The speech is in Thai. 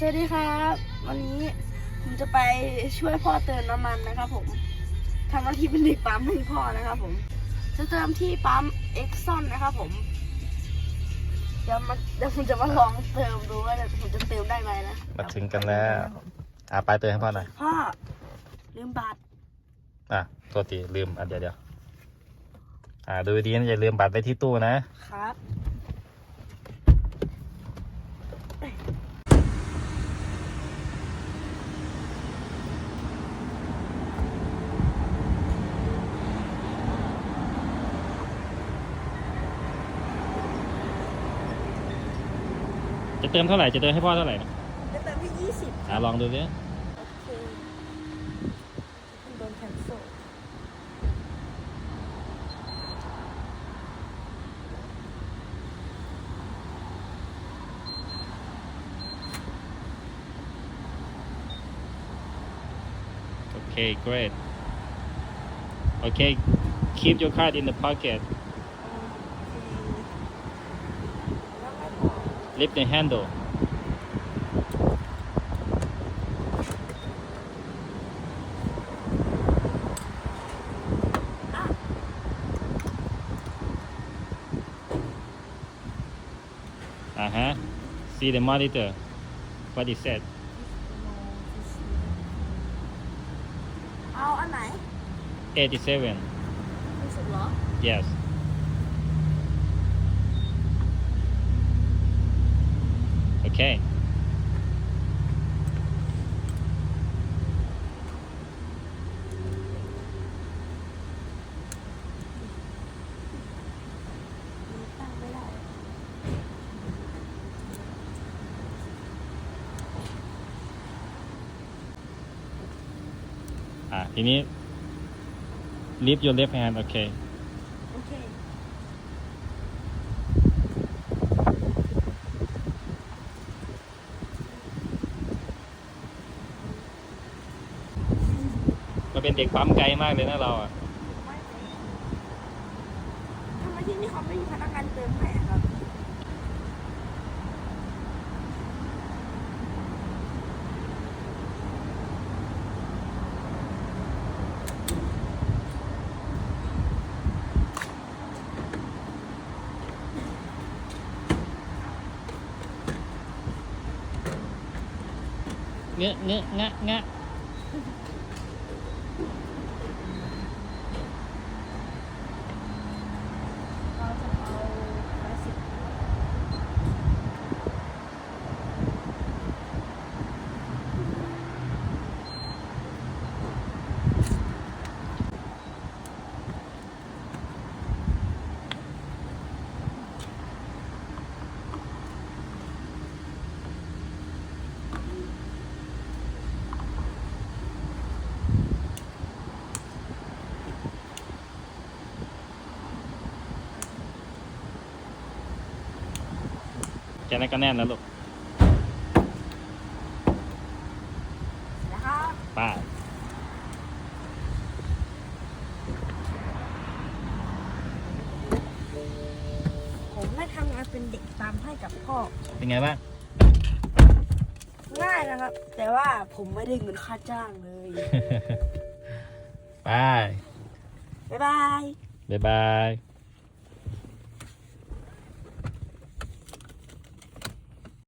สวัสดีครับ วันนี้ผมจะไปช่วยพ่อเติมน้ำมันนะครับผมทำหน้าที่เป็นเด็กปั๊มให้พ่อนะครับผม จะเติมที่ปั๊มเอ็กซอนนะครับผมเดี๋ยวมาเดี๋ยวผมจะมาลองเติมดูว่าผมจะเติมได้ไหมนะมาถึงกันแล้วอ่าไปเตือนให้พ่อหน่อยพ่อลืมบัตรอะตัวตีลืมอะเดี๋ยวเดี๋ยวอ่าดูดีนะอย่าลืมบัตรไว้ที่ตู้นะครับ จะเติมเท่าไหร่ จะเติมให้พ่อเท่าไหร่นะจะเติมที่ยี่สิบอ่าลองดูดิโอเคโดนแคนเซิลโอเค great okay keep your card in the pocket lift the handle. Uh-huh. See the monitor what it said. 87 Yes. โอเคตั้งไม่ได้อะทีนี้ lift your left hand โอเค โอเค มาเป็นเด็กปั๊มไกลมากเลยนะเราอะไม่ทำไมที่นี่เขาไม่มีพนักงานเติมให้อะครับเงอะเงอะงะงะ เราจะเอาร้อยสิบ แค่นั้นก็แน่นแล้วลูกนะครับป้าผมได้ทำงานเป็นเด็กตามให้กับพ่อ เป็นไงบ้าง ง่ายนะครับ แต่ว่าผมไม่ได้เงินค่าจ้างเลย ไปบ๊ายบาย บ๊ายบาย